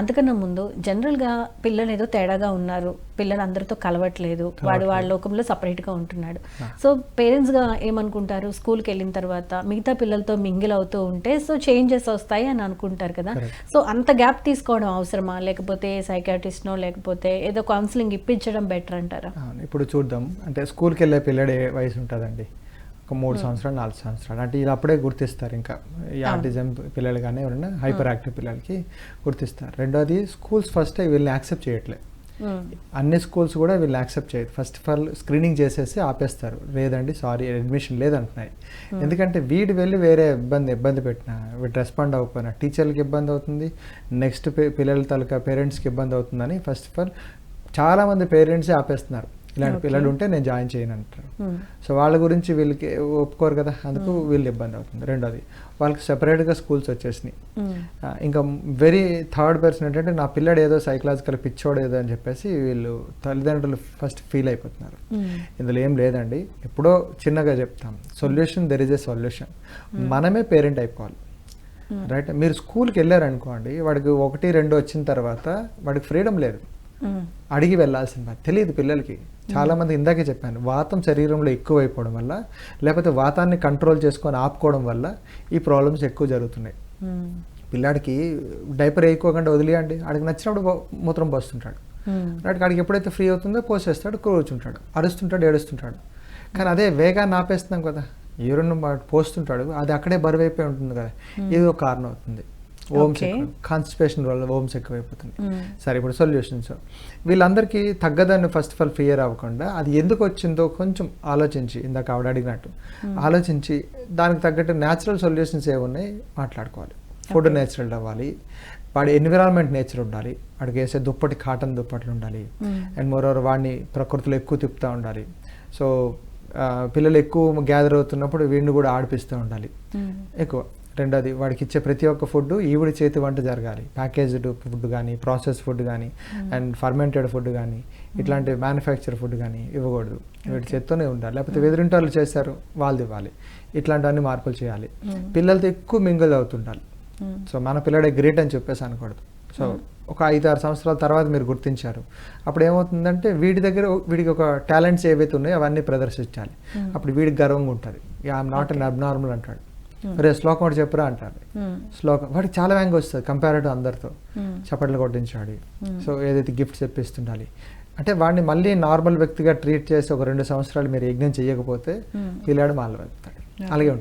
అంతకన్నా ముందు జనరల్గా పిల్లలు ఏదో తేడాగా ఉన్నారు. పిల్లలు అందరితో కలవట్లేదు. వాడు వాళ్ళ లోకంలో సపరేట్గా ఉంటున్నాడు. సో పేరెంట్స్గా ఏమనుకుంటారు? స్కూల్కి వెళ్ళిన తర్వాత మిగతా పిల్లలతో మింగిల్ అవుతూ ఉంటే సో చేంజెస్ వస్తాయి అని అనుకుంటారు కదా. సో అంత గ్యాప్ తీసుకోవడం అవసరమా? లేకపోతే సైకాట్రిస్ట్నో లేకపోతే ఏదో కౌన్సిలింగ్ ఇప్పించడం బెటర్ అంటారా? ఇప్పుడు చూద్దాం. అంటే స్కూల్కి వెళ్ళే పిల్లడే వయసు ఉంటుందండి. ఒక మూడు సంవత్సరాలు నాలుగు సంవత్సరాలు. అంటే ఇది అప్పుడే గుర్తిస్తారు ఇంకా. ఈ ఆర్టిజం పిల్లలు కానీ ఎవరైనా హైపర్ యాక్టివ్ పిల్లలకి గుర్తిస్తారు. రెండోది స్కూల్స్ ఫస్ట్ వీళ్ళని యాక్సెప్ట్ చేయట్లేదు. అన్ని స్కూల్స్ కూడా వీళ్ళు యాక్సెప్ట్ చేయరు ఫస్ట్ ఆఫ్ ఆల్ స్క్రీనింగ్ చేసేసి ఆపేస్తారు. లేదండి సారీ అడ్మిషన్ లేదంటున్నాయి. ఎందుకంటే వీడు వెళ్ళి వేరే ఇబ్బంది ఇబ్బంది పెట్టిన వీడు రెస్పాండ్ అవ్వకపోయినా టీచర్లకి ఇబ్బంది అవుతుంది. నెక్స్ట్ పిల్లల తాలూకా పేరెంట్స్కి ఇబ్బంది అవుతుందని ఫస్ట్ ఆఫ్ ఆల్ చాలామంది పేరెంట్సే ఆపేస్తున్నారు. ఇలాంటి పిల్లలు ఉంటే నేను జాయిన్ చేయను అంటారు. సో వాళ్ళ గురించి వీళ్ళకి ఒప్పుకోరు కదా అందుకు వీళ్ళు ఇబ్బంది అవుతుంది. రెండోది వాళ్ళకి సెపరేట్గా స్కూల్స్ వచ్చేసినాయి. ఇంకా వెరీ థర్డ్ పర్సన్ ఏంటంటే నా పిల్లడు ఏదో సైకలాజికల్ పిచ్చోడు ఏదో అని చెప్పేసి వీళ్ళు తల్లిదండ్రులు ఫస్ట్ ఫీల్ అయిపోతున్నారు. ఇందులో ఏం లేదండి. ఎప్పుడో చిన్నగా చెప్తాం. Solution there is a solution మనమే పేరెంట్ అయిపోవాలి. రైట్ మీరు స్కూల్కి వెళ్ళారనుకోండి వాడికి ఒకటి రెండు వచ్చిన తర్వాత వాడికి ఫ్రీడమ్ లేదు. అడిగి వెళ్ళాల్సిన పని తెలియదు పిల్లలకి. చాలా మంది ఇందాకే చెప్పాను వాతం శరీరంలో ఎక్కువ అయిపోవడం వల్ల లేకపోతే వాతాన్ని కంట్రోల్ చేసుకొని ఆపుకోవడం వల్ల ఈ ప్రాబ్లమ్స్ ఎక్కువ జరుగుతున్నాయి. పిల్లాడికి డైపర్ వేయకోకుండా వదిలేయండి. ఆడికి నచ్చినప్పుడు మూత్రం పోస్తుంటాడు. మ్మ్. వాడికి ఆడికి ఎప్పుడైతే ఫ్రీ అవుతుందో పోసేస్తాడు కూర్చుంటాడు. అరుస్తుంటాడు ఏడుస్తుంటాడు. కానీ అదే వేగాన్ని ఆపేస్తున్నాం కదా. యూరిన్ పోస్తుంటాడు. అది అక్కడే బరువు అయిపోయి ఉంటుంది కదా. ఇది ఒక కారణం అవుతుంది. Ohm's Okay. కాన్స్టిపేషన్ వల్ల ఓమ్స్ ఎక్కువైపోతుంది. సరే ఇప్పుడు సొల్యూషన్స్ వీళ్ళందరికీ తగ్గదని ఫస్ట్ ఆఫ్ ఆల్ ఫియర్ అవ్వకుండా అది ఎందుకు వచ్చిందో కొంచెం ఆలోచించి ఇందాక ఆవిడ అడిగినట్టు. ఆలోచించి దానికి తగ్గట్టు న్యాచురల్ సొల్యూషన్స్ ఏమున్నాయి మాట్లాడుకోవాలి. ఫుడ్ నేచురల్ అవ్వాలి. వాడి ఎన్విరాన్మెంట్ నేచర్ ఉండాలి. వాడికి వేసే దుప్పటి కాటన్ దుప్పట్లు ఉండాలి. అండ్ మోరోవర్ వాడిని ప్రకృతిలో ఎక్కువ తిప్పుతూ ఉండాలి. సో పిల్లలు ఎక్కువ గ్యాదర్ అవుతున్నప్పుడు వీడిని కూడా ఆడిపిస్తూ ఉండాలి. ఎక్కువ. రెండోది వాడికి ఇచ్చే ప్రతి ఒక్క ఫుడ్ ఈవిడి చేతి వంట జరగాలి. ప్యాకేజ్డ్ ఫుడ్ కానీ ప్రాసెస్ ఫుడ్ కానీ అండ్ ఫర్మెంటెడ్ ఫుడ్ కానీ ఇట్లాంటి మ్యానుఫ్యాక్చర్ ఫుడ్ కానీ ఇవ్వకూడదు. వీడి చేత్తోనే ఉండాలి. లేకపోతే ఎదురింటి వాళ్ళు చేశారు వాళ్ళది ఇవ్వాలి. ఇట్లాంటివన్నీ మార్పులు చేయాలి. పిల్లలతో ఎక్కువ మింగిల్ అవుతుండాలి. సో మన పిల్లడే గ్రేట్ అని చెప్పేసి అనకూడదు. సో ఒక ఐదు ఆరు సంవత్సరాల తర్వాత మీరు గుర్తించారు. అప్పుడు ఏమవుతుందంటే వీడి దగ్గర వీడికి ఒక టాలెంట్స్ ఏవైతే ఉన్నాయో అవన్నీ ప్రదర్శించాలి. అప్పుడు వీడికి గర్వంగా ఉంటుంది. ఐఎమ్ నాట్ అన్ అబ్నార్మల్ అంటాడు. రే శ్లోకం ఒకటి చెప్పురా మ్మ్. శ్లోకం వాడికి చాలా వ్యాంగ్ వస్తుంది కంపారిటివ్ అందరితో. చప్పట్లు కొట్టించాడు. సో ఏదైతే గిఫ్ట్స్ తెప్పిస్తుండాలి అంటే వాడిని మళ్ళీ నార్మల్ వ్యక్తిగా ట్రీట్ చేసి ఒక రెండు సంవత్సరాలు మీరు యజ్ఞం చేయకపోతే. పిల్లాడు మాల వెళ్తాడు అలాగే